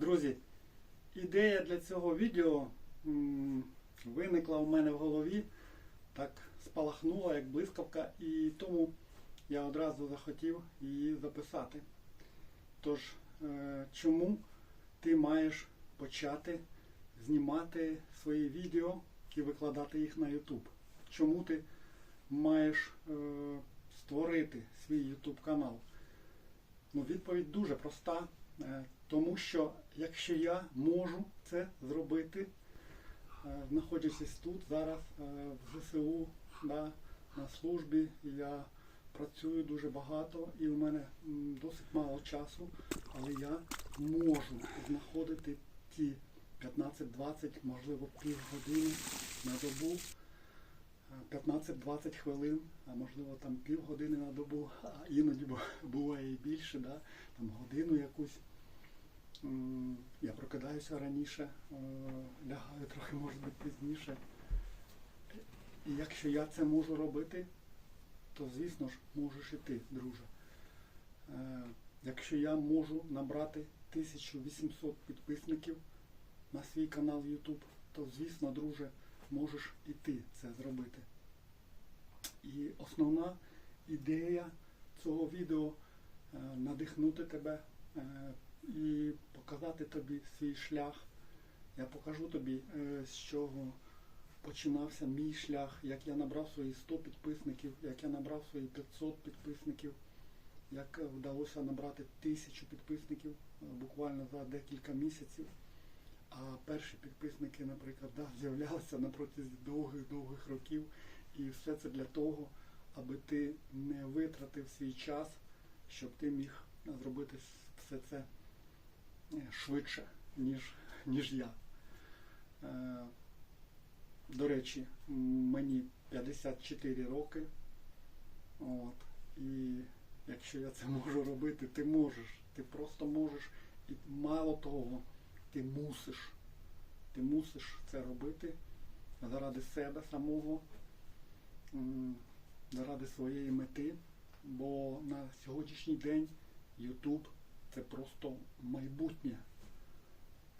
Друзі, ідея для цього відео виникла у мене в голові, так спалахнула як блискавка, і тому я одразу захотів її записати. Тож, е, чому ти маєш почати знімати свої відео і викладати їх на YouTube? Чому ти маєш е, створити свій YouTube канал? Ну, відповідь дуже проста. Е, Тому що якщо я можу це зробити, е, знаходячись тут зараз е, в ЗСУ да, на службі, я працюю дуже багато і в мене досить мало часу, але я можу знаходити ті 15-20, можливо, півгодини на добу. е, 15-20 хвилин, а можливо там півгодини на добу, а іноді бу- буває і більше, да? там годину якусь. Я прокидаюся раніше, е, лягаю трохи, може бути, пізніше. І якщо я це можу робити, то звісно ж можеш і ти, друже. Е, Якщо я можу набрати 1800 підписників на свій канал YouTube, то звісно, друже, можеш і ти це зробити. І основна ідея цього відео е, надихнути тебе і показати тобі свій шлях. Я покажу тобі, е, з чого починався мій шлях, як я набрав свої 100 підписників, як я набрав свої 500 підписників, як вдалося набрати 1000 підписників е, буквально за декілька місяців. А перші підписники, наприклад, да, з'являлися на протязі довгих-довгих років. І все це для того, аби ти не витратив свій час, щоб ти міг зробити все це швидше, ніж, ніж я. Е, До речі, мені 54 роки. От, і якщо я це можу робити, ти можеш. Ти просто можеш. І мало того, ти мусиш. Ти мусиш це робити заради себе самого, заради своєї мети. Бо на сьогоднішній день YouTube це просто майбутнє